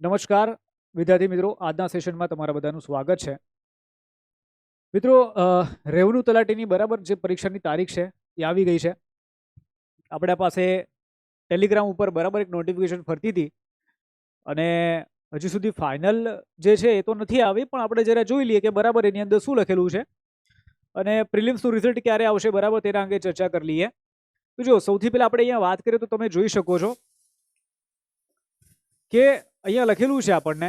નમસ્કાર, વિદ્યાર્થી મિત્રો. આજના સેશનમાં તમારા બધાનું સ્વાગત છે. મિત્રો રેવન્યુ તલાટીની બરાબર જે પરીક્ષાની તારીખ છે, એ આવી ગઈ છે. આપણા પાસે ટેલિગ્રામ ઉપર બરાબર એક નોટિફિકેશન ફરતી હતી. અને હજી સુધી ફાઇનલ જે છે, એ તો નથી આવી, પણ આપણે જરા જોઈ લઈએ કે બરાબર એની અંદર શું લખેલું છે. અને પ્રિલિમ્સનું રિઝલ્ટ ક્યારે આવશે બરાબર તેના અંગે ચર્ચા કરી લઈએ. તો જો, સૌથી પહેલાં આપણે અહીંયા વાત કરીએ તો તમે જોઈ શકો છો કે અહીંયા લખેલું છે આપણને,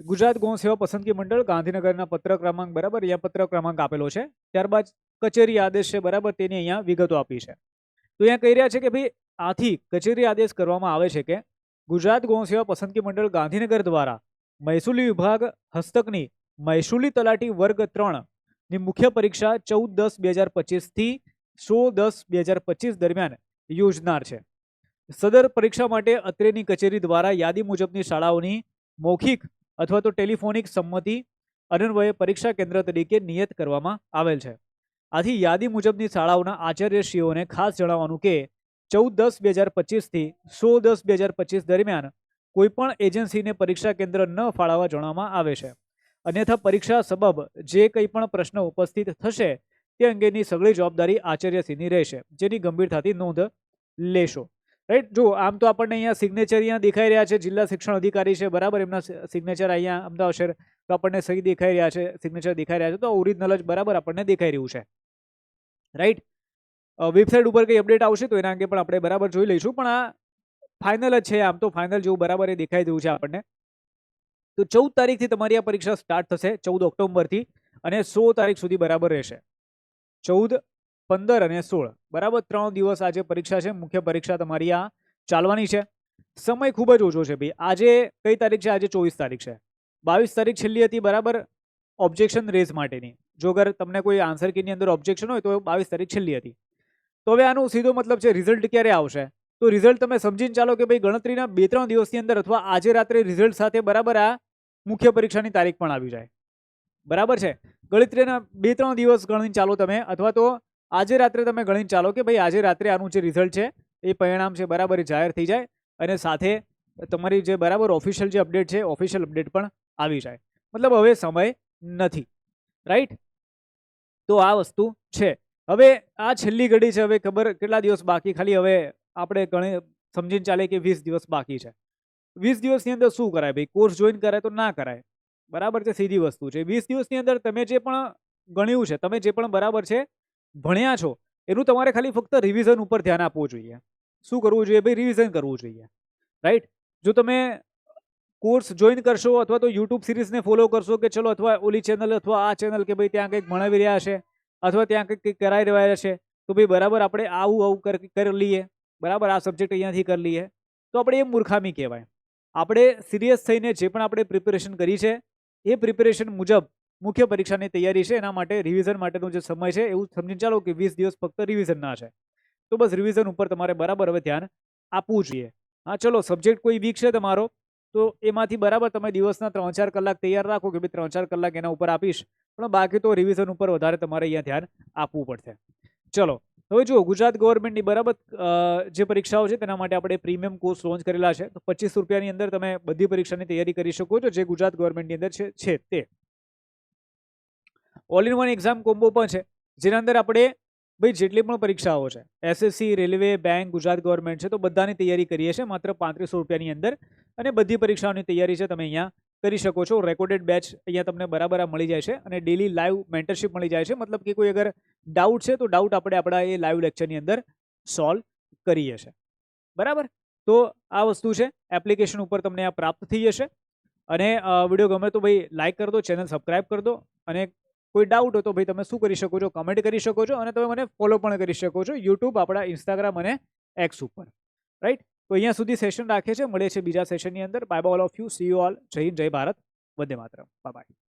ગુજરાત ગૌ સેવા પસંદગી મંડળ ગાંધીનગરના પત્ર ક્રમાંક બરાબર અહીંયા પત્ર ક્રમાંક આપેલો છે. ત્યારબાદ કચેરી આદેશ છે બરાબર તેની અહીંયા વિગતો આપી છે. તો અહીંયા કહી રહ્યા છે કે ભાઈ, આથી કચેરી આદેશ કરવામાં આવે છે કે ગુજરાત ગૌ સેવા પસંદગી મંડળ ગાંધીનગર દ્વારા મહેસૂલી વિભાગ હસ્તકની મહેસૂલી તલાટી વર્ગ ત્રણની મુખ્ય પરીક્ષા ચૌદ દસ બે હજાર પચીસથી સોળ દસ બે હજાર પચીસ દરમિયાન યોજનાર છે. સદર પરીક્ષા માટે અત્રેની કચેરી દ્વારા યાદી મુજબની શાળાઓની મૌખિક અથવા તો ટેલિફોનિક સંમતિ અનન્વયે પરીક્ષા કેન્દ્ર તરીકે નિયત કરવામાં આવેલ છે. આથી યાદી મુજબની શાળાઓના આચાર્યશ્રીઓને ખાસ જણાવવાનું કે ચૌદ દસ બે હજાર પચીસથી સોળ દસ બે હજાર પચીસ દરમિયાન કોઈપણ એજન્સીને પરીક્ષા કેન્દ્ર ન ફાળવવા જણાવવામાં આવે છે. અન્યથા પરીક્ષા સબબ જે કંઈ પણ પ્રશ્ન ઉપસ્થિત થશે તે અંગેની સગળી જવાબદારી આચાર્યશ્રીની રહેશે, જેની ગંભીરતાથી નોંધ લેશો. રાઈટ જો, આમ તો આપણને અહીંયા સિગ્નેચર અહીંયા દેખાઈ રહ્યા છે. જિલ્લા શિક્ષણ અધિકારી છે, બરાબર? એમના સિગ્નેચર અહીંયા અમદાવાદ શહેર તો આપણને સહી દેખાઈ રહ્યા છે સિગ્નેચર દેખાઈ રહ્યા છે. તો ઓરિજિનલ જ બરાબર આપણને દેખાઈ રહ્યું છે. રાઈટ વેબસાઇટ ઉપર કંઈ અપડેટ આવશે તો એના અંગે પણ આપણે બરાબર જોઈ લઈશું. પણ આ ફાઇનલ જ છે, આમ તો ફાઇનલ જેવું બરાબર એ દેખાઈ રહ્યું છે આપણને. તો ચૌદ તારીખથી તમારી આ પરીક્ષા સ્ટાર્ટ થશે, ચૌદ ઓક્ટોબરથી અને સો તારીખ સુધી બરાબર રહેશે. ચૌદ પંદર અને સોળ. બરાબર? ત્રણ દિવસ આજે પરીક્ષા છે, મુખ્ય પરીક્ષા તમારી આ ચાલવાની છે. સમય ખૂબ જ ઓછો છે ભાઈ. આજે કઈ તારીખ છે? આજે ચોવીસ તારીખ છે. બાવીસ તારીખ છેલ્લી હતી, બરાબર? ઓબ્જેક્શન રેઝ માટેની. જો અગર તમને કોઈ આન્સર કીની અંદર ઓબ્જેક્શન હોય, તો બાવીસ તારીખ છેલ્લી હતી. તો હવે આનો સીધો મતલબ છે રિઝલ્ટ ક્યારે આવશે? તો રિઝલ્ટ તમે સમજીને ચાલો કે ભાઈ ગણતરીના બે ત્રણ દિવસની અંદર અથવા આજે રાત્રે રિઝલ્ટ સાથે બરાબર આ મુખ્ય પરીક્ષાની તારીખ પણ આવી જાય. બરાબર છે? ગણતરીના બે ત્રણ દિવસ ગણીને ચાલો તમે, અથવા તો આજે રાત્રે તમે ગણીને ચાલો કે ભાઈ આજે રાત્રે આનું જે રિઝલ્ટ છે, એ પરિણામ છે બરાબર જાહેર થઈ જાય અને સાથે તમારી જે બરાબર ઓફિશિયલ જે અપડેટ છે ઓફિશિયલ અપડેટ પણ આવી જાય. મતલબ હવે સમય નથી રાઈટ તો આ વસ્તુ છે. હવે આ છેલ્લી ઘડી છે, હવે ખબર કેટલા દિવસ બાકી? ખાલી હવે આપણે ગણી, સમજીને ચાલે કે વીસ દિવસ બાકી છે. વીસ દિવસની અંદર શું કરાય ભાઈ? કોર્સ જોઈન કરાય તો ના કરાય. બરાબર છે, સીધી વસ્તુ છે. વીસ દિવસની અંદર તમે જે પણ ગણ્યું છે, તમે જે પણ બરાબર છે ભણ્યા છો, એનું તમારે ખાલી ફક્ત રિવિઝન ઉપર ધ્યાન આપવું જોઈએ. શું કરવું જોઈએ ભાઈ? રિવિઝન કરવું જોઈએ. રાઈટ જો તમે કોર્સ જોઈન કરશો અથવા તો યુટ્યુબ સિરીઝને ફોલો કરશો કે ચલો અથવા ઓલી ચેનલ અથવા આ ચેનલ કે ભાઈ ત્યાં કંઈક ભણાવી રહ્યા છે અથવા ત્યાં કંઈક કરાવી રહ્યા છે, તો ભાઈ બરાબર આપણે આવું આવું કરી લઈએ. બરાબર? આ સબ્જેક્ટ અહીંયાથી કરી લઈએ. તો આપણે એ મૂર્ખામી કહેવાય. આપણે સિરિયસ થઈને જે પણ આપણે પ્રિપેરેશન કરી છે, એ પ્રિપેરેશન મુજબ મુખ્ય પરીક્ષાની તૈયારી છે, એના માટે રિવિઝન માટેનો જે સમય છે, એવું સમજીને ચાલો કે વીસ દિવસ ફક્ત રિવિઝનના છે. તો બસ રિવિઝન ઉપર તમારે બરાબર હવે ધ્યાન આપવું જોઈએ. હા, ચલો સબ્જેક્ટ કોઈ વીક છે તમારો, તો એમાંથી બરાબર તમે દિવસના ત્રણ ચાર કલાક તૈયાર રાખો કે ભાઈ ત્રણ ચાર કલાક એના ઉપર આપીશ, પણ બાકી તો રિવિઝન ઉપર વધારે તમારે અહીંયા ધ્યાન આપવું પડશે. ચલો, હવે જુઓ, ગુજરાત ગવર્મેન્ટની બરાબર જે પરીક્ષાઓ છે તેના માટે આપણે પ્રીમિયમ કોર્સ લોન્ચ કરેલા છે. તો પચીસ રૂપિયાની અંદર તમે બધી પરીક્ષાની તૈયારી કરી શકો છો, જે ગુજરાત ગવર્મેન્ટની અંદર છે તે. All in one exam combo પણ છે. જેના અંદર આપણે ભાઈ જેટલી પણ પરીક્ષાઓ છે SSC railway bank Gujarat government છે, તો બધાની તૈયારી કરીએ છીએ, માત્ર પાંત્રીસો રૂપિયાની અંદર. અને બધી પરીક્ષાઓની તૈયારી છે, તમે અહીંયા કરી શકો છો. રેકોર્ડેડ બેચ અહીંયા તમને બરાબર મળી જાય છે અને ડેલી લાઈવ મેન્ટરશિપ મળી જાય છે. મતલબ કે કોઈ અગર ડાઉટ છે, તો ડાઉટ આપણે આપણા એ લાઈવ લેક્ચરની અંદર સોલ્વ કરીએ છીએ. બરાબર? તો આ વસ્તુ છે. એપ્લિકેશન ઉપર તમને આ પ્રાપ્ત થઈ જશે. અને વીડિયો ગમે તો ભાઈ લાઈક કરી દો ચેનલ સબસ્ક્રાઈબ કરી દો અને કોઈ ડાઉટ હોય તો ભાઈ તમે શું કરી શકો છો? કમેન્ટ કરી શકો છો અને તમે મને ફોલો પણ કરી શકો છો યુટ્યુબ આપણા ઇન્સ્ટાગ્રામ અને એક્સ ઉપર. રાઈટ તો અહીંયા સુધી સેશન રાખે છે. મળે છે બીજા સેશનની અંદર. Bye all of you see you all જય હિન્દ, જય ભારત. વંદે માતરમ. Bye bye